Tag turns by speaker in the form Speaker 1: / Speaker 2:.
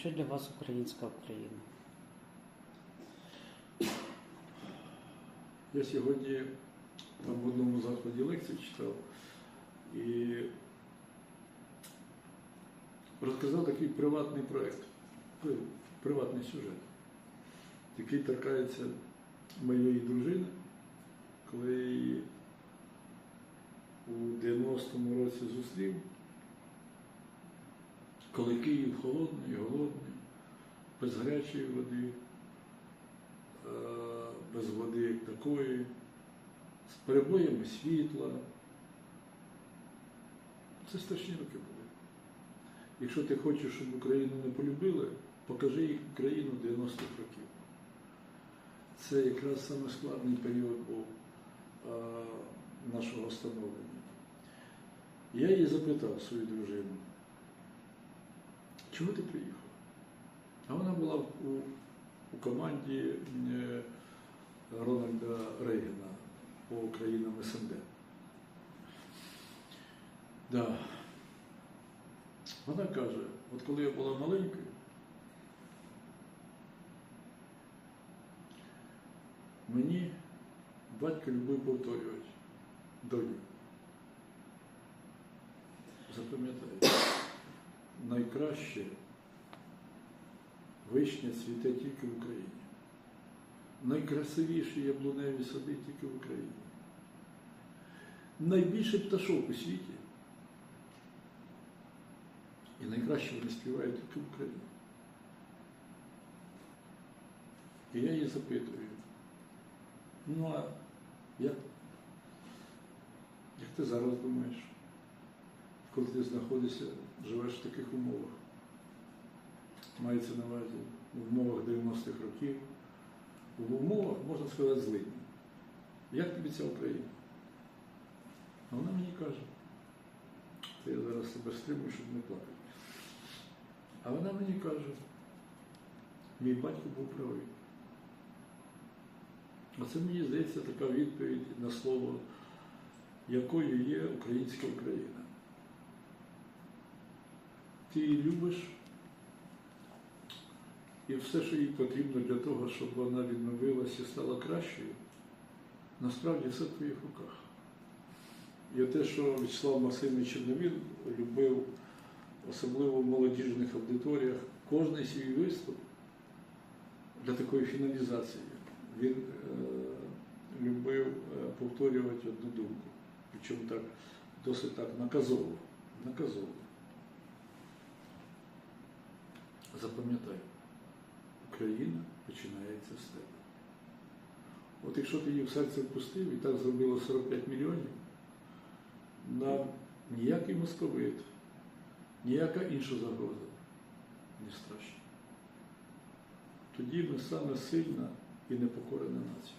Speaker 1: що для вас українська Україна?
Speaker 2: Я сьогодні там в одному закладі лекцію читав і розказав такий приватний проєкт, приватний сюжет, який торкається моєї дружини, коли у 90-му коли Київ холодний, голодний, без гарячої води, е, без води як такої, з перебоями світла. Це страшні роки були. Якщо ти хочеш, щоб Україну не полюбили, покажи їх Україну 90-х років. Це якраз саме складний період був е, нашого становлення. Я її запитав свою дружину, чого ти приїхала? А вона була у, у команді е, Рональда Рейгана по країнам СНД. Да. Вона каже, от коли я була маленькою, мені батько любив повторювати доню. Запам'ятай, найкраще вишня цвіте тільки в Україні. Найкрасивіші яблуневі сади тільки в Україні. Найбільше пташок у світі. І найкраще вони співають тільки в Україні. І я її запитую. Ну а як, як ти зараз думаєш, коли ти знаходишся, живеш в таких умовах? Мається на увазі в умовах 90-х років, в умовах, можна сказати, злидні. Як тобі ця Україна? А вона мені каже, це я зараз себе стримую, щоб не плакати. А вона мені каже, мій батько був правий. Оце мені здається така відповідь на слово, якою є українська Україна. Ти її любиш, і все, що їй потрібно для того, щоб вона відновилася і стала кращою, насправді все в твоїх руках. І те, що Вячеслав Максимович Чорновіл любив, особливо в молодіжних аудиторіях, кожний свій виступ для такої фіналізації, він е, любив е, повторювати одну думку. Причому так досить так наказово. наказово. Запам'ятай, Україна починається з тебе. От якщо ти її в серце впустив і так зробило 45 мільйонів, нам ніякий московит, ніяка інша загроза не страшна. Тоді ми саме сильна і непокорена нація.